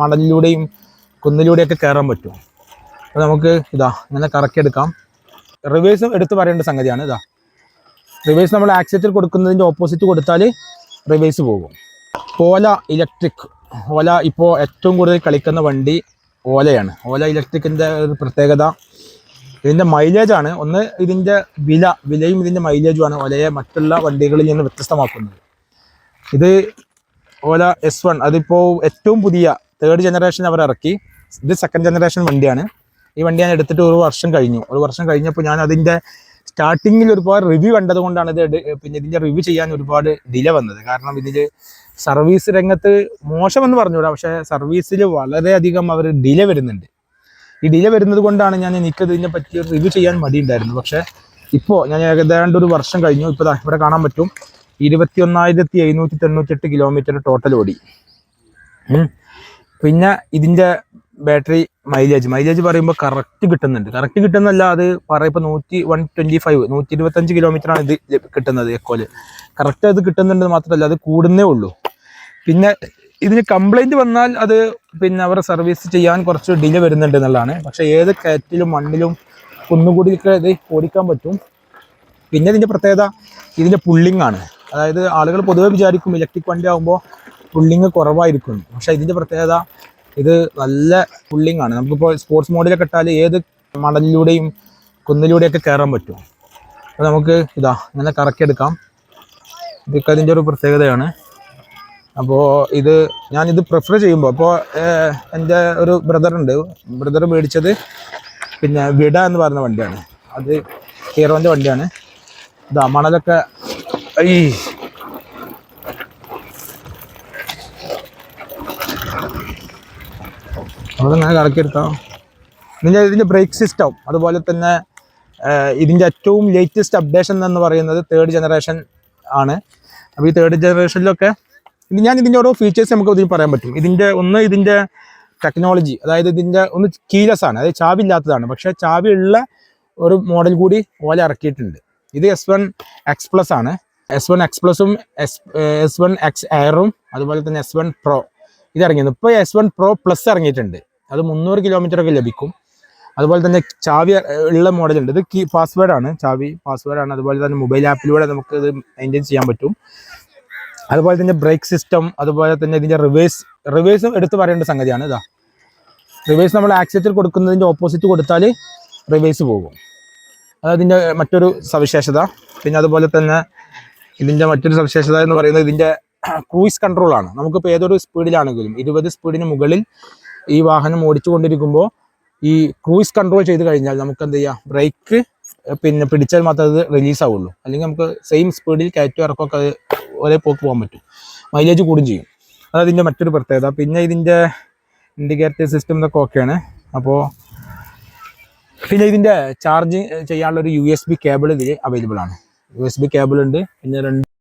മണലിലൂടെയും കുന്നിലൂടെയൊക്കെ കയറാൻ പറ്റും. അപ്പോൾ നമുക്ക് ഇതാ ഇങ്ങനെ കറക്കിയെടുക്കാം. റിവേഴ്സും എടുത്ത് പറയേണ്ട സംഗതിയാണ് ഇതാ. റിവേഴ്സ് നമ്മൾ ആക്സിലേറ്റർ കൊടുക്കുന്നതിന്റെ ഓപ്പോസിറ്റ് കൊടുത്താൽ റിവേഴ്സ് പോകും. ഓല ഇലക്ട്രിക് ഓല ഇപ്പോൾ ഏറ്റവും കൂടുതൽ കളിക്കുന്ന വണ്ടി ഓലയാണ്. ഓല ഇലക്ട്രിക്കിന്റെ ഒരു പ്രത്യേകത. ഇതിന്റെ മൈലേജ് ആണ്. ഒന്ന് ഇതിന്റെ വില വിലയും ഇതിന്റെ മൈലേജുമാണ് ഓലയെ മറ്റുള്ള വണ്ടികളിൽ നിന്ന് വ്യത്യസ്തമാക്കുന്നത്. ഇത് ഓല എസ് വൺ അതിപ്പോൾ ഏറ്റവും പുതിയ തേർഡ് ജനറേഷൻ അവർ ഇറക്കി. ഇത് സെക്കൻഡ് ജനറേഷൻ വണ്ടിയാണ്. ഈ വണ്ടി ഞാൻ എടുത്തിട്ട് ഒരു വർഷം കഴിഞ്ഞു. ഒരു വർഷം കഴിഞ്ഞപ്പോൾ ഞാൻ അതിന്റെ സ്റ്റാർട്ടിങ്ങിൽ ഒരുപാട് റിവ്യൂ കണ്ടത് കൊണ്ടാണ് ഇത് പിന്നെ ഇതിന്റെ റിവ്യൂ ചെയ്യാൻ ഒരുപാട് ഡിലേ വന്നത്. കാരണം ഇതിൽ സർവീസ് രംഗത്ത് മോശമെന്ന് പറഞ്ഞുകൂടാ. പക്ഷേ സർവീസിൽ വളരെയധികം അവർ ഡിലേ വരുന്നുണ്ട്. ഈ ഡിലേ വരുന്നത് കൊണ്ടാണ് ഞാൻ എനിക്ക് ഇതിനെ പറ്റി റിവ്യൂ ചെയ്യാൻ മടിയുണ്ടായിരുന്നു പക്ഷേ ഇപ്പോൾ ഞാൻ ഏകദേശം ഒരു വർഷം കഴിഞ്ഞു. ഇപ്പോൾ ഇവിടെ കാണാൻ പറ്റും. ഇരുപത്തി ഒന്നായിരത്തി എഴുന്നൂറ്റി തൊണ്ണൂറ്റെട്ട് കിലോമീറ്റർ ടോട്ടൽ ഓടി. പിന്നെ ഇതിന്റെ ബാറ്ററി മൈലേജ് മൈലേജ് പറയുമ്പോൾ കറക്റ്റ് കിട്ടുന്നുണ്ട്. കറക്റ്റ് കിട്ടുന്നല്ല അത് പറയുമ്പോൾ നൂറ്റി വൺ ട്വന്റി ഫൈവ് നൂറ്റി ഇരുപത്തഞ്ച് കിലോമീറ്ററാണ് ഇത് കിട്ടുന്നത് എക്കോൽ കറക്റ്റ് അത് കിട്ടുന്നുണ്ട് മാത്രമല്ല അത് കൂടുന്നേ ഉള്ളൂ. പിന്നെ ഇതിന് കംപ്ലൈന്റ് വന്നാൽ അത് പിന്നെ അവർ സർവീസ് ചെയ്യാൻ കുറച്ച് ഡിലേ വരുന്നുണ്ട് എന്നുള്ളതാണ്. പക്ഷേ ഏത് കയറ്റിലും മണ്ണിലും കുന്നുകൂടിയൊക്കെ ഇത് ഓടിക്കാൻ പറ്റും. പിന്നെ ഇതിന്റെ പ്രത്യേകത ഇതിന്റെ പുള്ളിങ് ആണ്. അതായത് ആളുകൾ പൊതുവെ വിചാരിക്കും ഇലക്ട്രിക് വണ്ടി ആകുമ്പോൾ പുള്ളിങ് കുറവായിരിക്കും. പക്ഷേ ഇതിന്റെ പ്രത്യേകത ഇത് നല്ല പുള്ളിങ് ആണ്. നമുക്കിപ്പോൾ സ്പോർട്സ് മോഡിലൊക്കെ ഇട്ടാൽ ഏത് മണലിലൂടെയും കുന്നിലൂടെയൊക്കെ കയറാൻ പറ്റും. അപ്പോൾ നമുക്ക് ഇതാ ഇങ്ങനെ കറക്കിയെടുക്കാം. ഇതൊക്കെ അതിന്റെ ഒരു പ്രത്യേകതയാണ്. അപ്പോൾ ഇത് ഞാനിത് പ്രിഫർ ചെയ്യുമ്പോൾ അപ്പോൾ എന്റെ ഒരു ബ്രദറുണ്ട് ബ്രദർ മേടിച്ചത് പിന്നെ വിട എന്ന് പറയുന്ന വണ്ടിയാണ്. അത് ഹീറോന്റെ വണ്ടിയാണ്. ഇതാ മണലൊക്കെ ഈ നമ്മളിങ്ങനെ കറക്കിയെടുക്കാം ഇതിന്റെ ഇതിന്റെ ബ്രേക്ക് സിസ്റ്റം അതുപോലെ തന്നെ ഇതിന്റെ ഏറ്റവും ലേറ്റസ്റ്റ് അപ്ഡേഷൻ എന്ന് പറയുന്നത് തേർഡ് ജനറേഷൻ ആണ്. അപ്പോൾ ഈ തേർഡ് ജനറേഷനിലൊക്കെ ഞാൻ ഇതിന്റെ ഓരോ ഫീച്ചേഴ്സ് നമുക്ക് ഇതിൽ പറയാൻ പറ്റും. ഇതിന്റെ ഒന്ന് ഇതിന്റെ ടെക്നോളജി അതായത് ഇതിന്റെ ഒന്ന് കീലെസ് ആണ് അതായത് ചാവി ഇല്ലാത്തതാണ്. പക്ഷേ ചാവി ഉള്ള ഒരു മോഡൽ കൂടി ഓല ഇറക്കിയിട്ടുണ്ട്. ഇത് എസ് വൺ എക്സ് പ്ലസ് ആണ്. എസ് വൺ എക്സ് പ്ലസും എസ് എസ് വൺ എക്സ് എയറും അതുപോലെ തന്നെ എസ് വൺ പ്രോ ഇത് ഇറങ്ങിയത് ഇപ്പോൾ എസ് വൺ പ്രോ പ്ലസ് ഇറങ്ങിയിട്ടുണ്ട്. അത് മുന്നൂറ് കിലോമീറ്റർ ഒക്കെ ലഭിക്കും. അതുപോലെ തന്നെ ചാവി ഉള്ള മോഡലുണ്ട് ഇത് കീ പാസ്വേഡ് ആണ്. ചാവി പാസ്വേഡ് ആണ്. അതുപോലെ തന്നെ മൊബൈൽ ആപ്പിലൂടെ നമുക്ക് ഇത് മെയിന്റെയിൻ ചെയ്യാൻ പറ്റും. അതുപോലെ തന്നെ ബ്രേക്ക് സിസ്റ്റം അതുപോലെ തന്നെ ഇതിന്റെ റിവേഴ്സ് റിവേഴ്സ് എടുത്ത് പറയേണ്ട സംഗതിയാണ് ഇതാ. റിവേഴ്സ് നമ്മൾ ആക്സിലേറ്റർ കൊടുക്കുന്നതിന്റെ ഓപ്പോസിറ്റ് കൊടുത്താൽ റിവേഴ്സ് പോകും. അതതിന്റെ മറ്റൊരു സവിശേഷത. പിന്നെ അതുപോലെ തന്നെ ഇതിന്റെ മറ്റൊരു സവിശേഷത എന്ന് പറയുന്നത് ഇതിന്റെ ക്രൂയിസ് കൺട്രോൾ ആണ് നമുക്കിപ്പോൾ ഏതൊരു സ്പീഡിലാണെങ്കിലും ഇരുപത് സ്പീഡിന് മുകളിൽ ഈ വാഹനം ഓടിച്ചുകൊണ്ടിരിക്കുമ്പോൾ ഈ ക്രൂയിസ് കൺട്രോൾ ചെയ്ത് കഴിഞ്ഞാൽ നമുക്ക് എന്ത് ചെയ്യാം ബ്രേക്ക് പിന്നെ പിടിച്ചാൽ മാത്രമേ അത് റിലീസ് ആവുള്ളൂ അല്ലെങ്കിൽ നമുക്ക് സെയിം സ്പീഡിൽ കയറ്റം ഇറക്കമൊക്കെ ഒരേ പോക്ക് പോകാൻ പറ്റും. മൈലേജ് കൂടും ചെയ്യും. അതതിന്റെ മറ്റൊരു പ്രത്യേകത. പിന്നെ ഇതിന്റെ ഇൻഡിക്കേറ്റർ സിസ്റ്റം ഇതൊക്കെ ഓക്കെയാണ്. അപ്പോൾ പിന്നെ ഇതിന്റെ ചാർജിങ് ചെയ്യാനുള്ള ഒരു യു എസ് ബി കേബിൾ ഇതിൽ അവൈലബിൾ ആണ്. യു എസ് ബി കേബിൾ ഉണ്ട്. പിന്നെ രണ്ട്